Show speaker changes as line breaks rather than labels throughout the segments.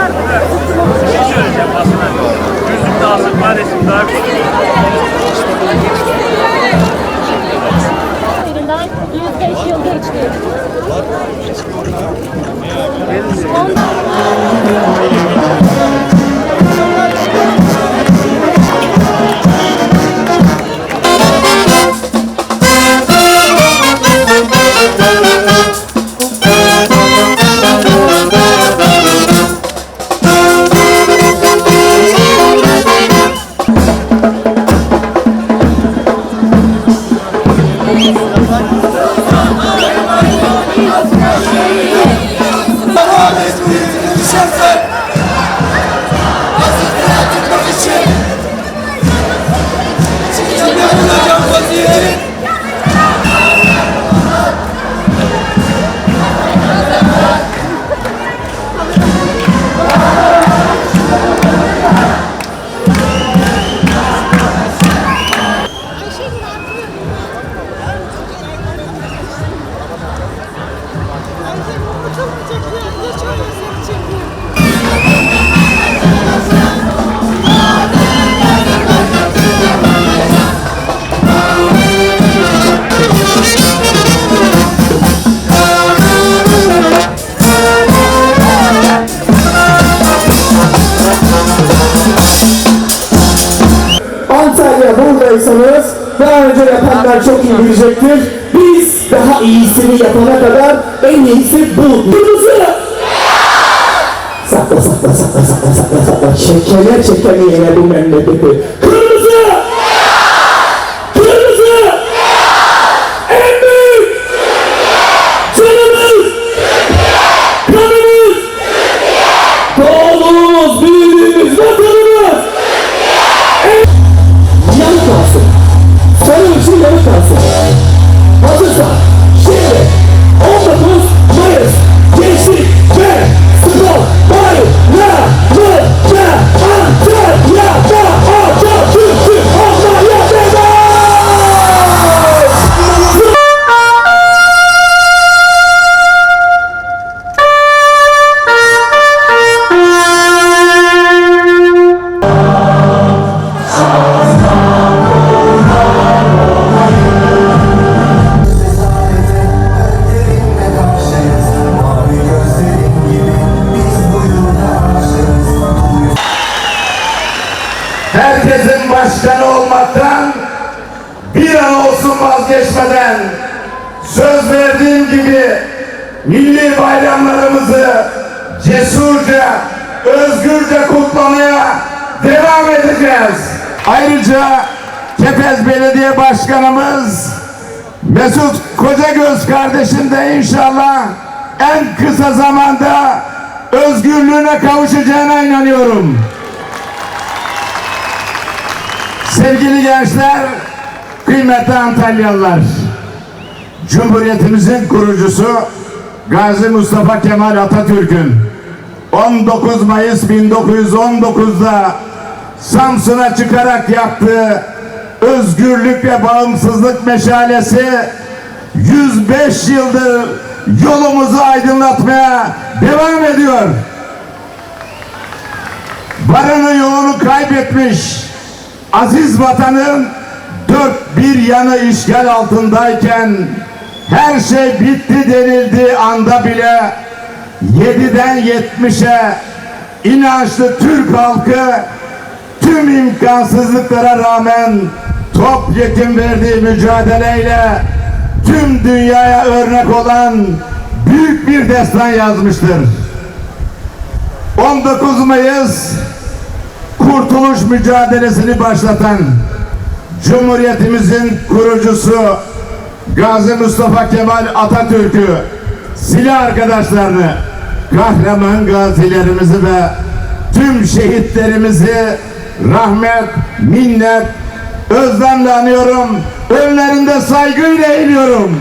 Bir şey söyleyeceğim. Yüzüm daha sık, resim daha güzel.
Üzerinden 105 yıl geçti. Ondan
Antalya buradaysanız daha önce yapanlar çok iyi bilecektir. Biz daha iyisini yapana kadar en iyisi bu. Kırmızı! Sakla sakla sakla sakla sakla sakla. Çekene yine bu memleketi. Kırmızı! Devam
edeceğiz. Ayrıca Kepez Belediye Başkanımız Mesut Kocagöz kardeşim de inşallah en kısa zamanda özgürlüğüne kavuşacağına inanıyorum. Sevgili gençler, kıymetli Antalyalılar, Cumhuriyetimizin kurucusu Gazi Mustafa Kemal Atatürk'ün 19 Mayıs 1919'da Samsun'a çıkarak yaptığı özgürlük ve bağımsızlık meşalesi 105 yıldır yolumuzu aydınlatmaya devam ediyor. Varını yoğunu kaybetmiş aziz vatanın dört bir yanı işgal altındayken her şey bitti denildiği anda bile 7'den 70'e inançlı Türk halkı tüm imkansızlıklara rağmen topyekun verdiği mücadeleyle tüm dünyaya örnek olan büyük bir destan yazmıştır. 19 Mayıs kurtuluş mücadelesini başlatan Cumhuriyetimizin kurucusu Gazi Mustafa Kemal Atatürk'ü silah arkadaşlarını kahraman gazilerimizi ve tüm şehitlerimizi rahmet, minnet, özlemle anıyorum. Önlerinde saygıyla eğiliyorum.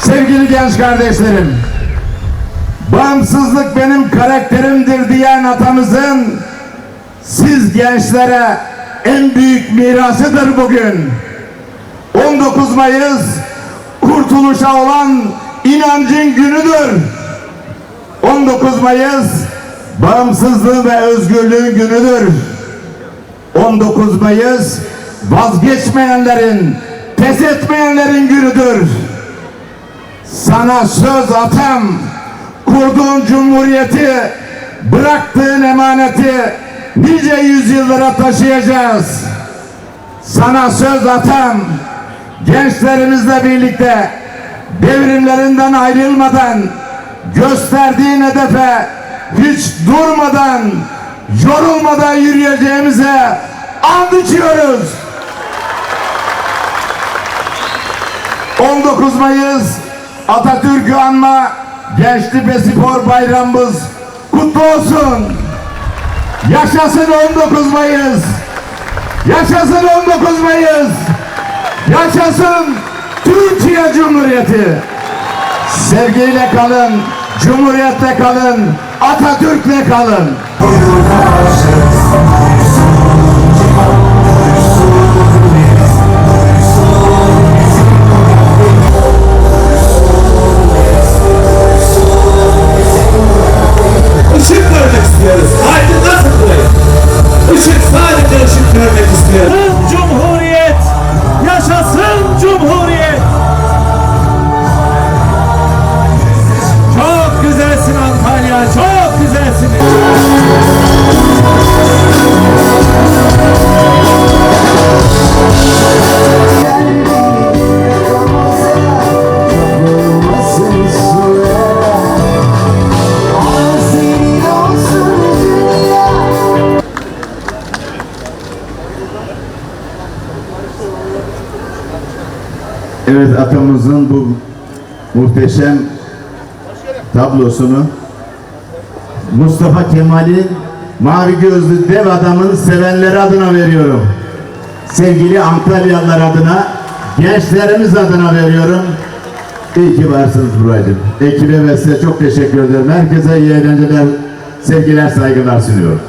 Sevgili genç kardeşlerim, bağımsızlık benim karakterimdir diyen atamızın siz gençlere en büyük mirasıdır bugün. 19 Mayıs kurtuluşa olan inancın günüdür. 19 19 Mayıs bağımsızlığın ve özgürlüğün günüdür. 19 Mayıs vazgeçmeyenlerin, pes etmeyenlerin günüdür. Sana söz atam, kurduğun cumhuriyeti, bıraktığın emaneti nice yüzyıllara taşıyacağız. Sana söz atam, gençlerimizle birlikte devrimlerinden ayrılmadan, gösterdiğin hedefe hiç durmadan, yorulmadan yürüyeceğimize and içiyoruz. 19 Mayıs Atatürk'ü anma Gençlik ve Spor Bayramımız kutlu olsun. Yaşasın 19 Mayıs. Yaşasın 19 Mayıs. Yaşasın Türkiye Cumhuriyeti. Sevgiyle kalın, Cumhuriyette kalın, Atatürk'le kalın. Evet atamızın bu muhteşem tablosunu Mustafa Kemal'in mavi gözlü dev adamın sevenleri adına veriyorum. Sevgili Antalyalılar adına, gençlerimiz adına veriyorum. İyi ki varsınız Buracığım. Ekibe ve size çok teşekkür ederim. Herkese iyi eğlenceler, sevgiler, saygılar sunuyorum.